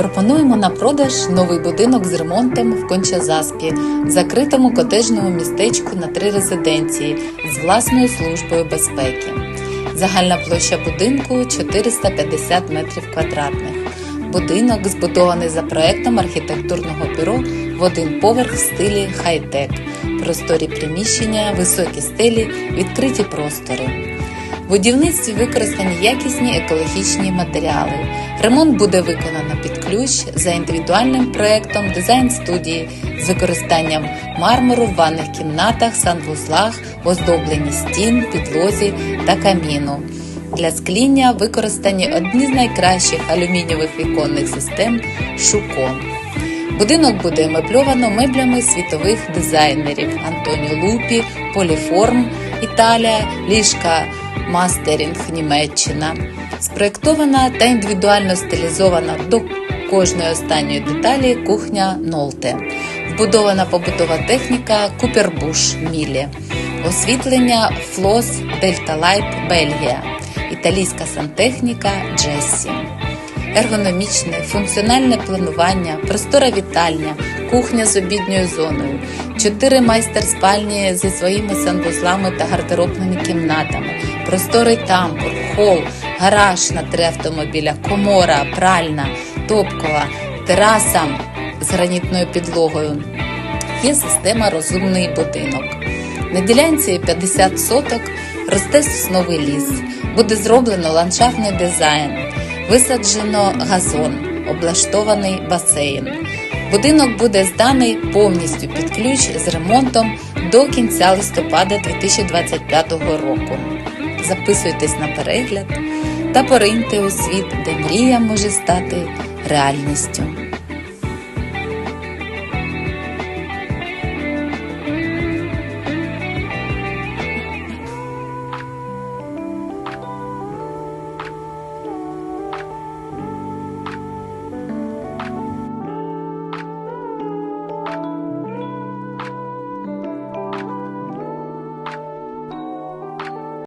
Пропонуємо на продаж новий будинок з ремонтом в Кончазаспі, закритому котежному містечку на три резиденції з власною службою безпеки. Загальна площа будинку 450 метрів квадратних. Будинок збудований за проектом архітектурного бюро в один поверх в стилі хай-тек. Просторі приміщення, високі стелі, відкриті простори. В будівництві використані якісні екологічні матеріали. Ремонт буде виконано під ключ за індивідуальним проектом дизайн-студії з використанням мармуру в ванних кімнатах, санвузлах, оздобленні стін, підлозі та каміну. Для скління використані одні з найкращих алюмінієвих віконних систем Шуко. Будинок буде мебльовано меблями світових дизайнерів Антоніо Лупі, Поліформ Італія, ліжка Мастерінг Німеччина. Спроєктована та індивідуально стилізована до кожної останньої деталі кухня Нолте. Вбудована побутова техніка Купербуш Мілі. Освітлення Флос Дельта Лайт Бельгія. Італійська сантехніка Джессі ергономічне, функціональне планування, простора вітальня, кухня з обідньою зоною, чотири майстер-спальні зі своїми санвузлами та гардеробними кімнатами, просторий тамбур, хол, гараж на три автомобіля, комора, пральна, топкова, тераса з гранітною підлогою. Є система розумний будинок. На ділянці 50 соток росте сосновий ліс. Буде зроблено ландшафтний дизайн. Висаджено газон, облаштований басейн. Будинок буде зданий повністю під ключ з ремонтом до кінця листопада 2025 року. Записуйтесь на перегляд та пориньте у світ, де мрія може стати реальністю.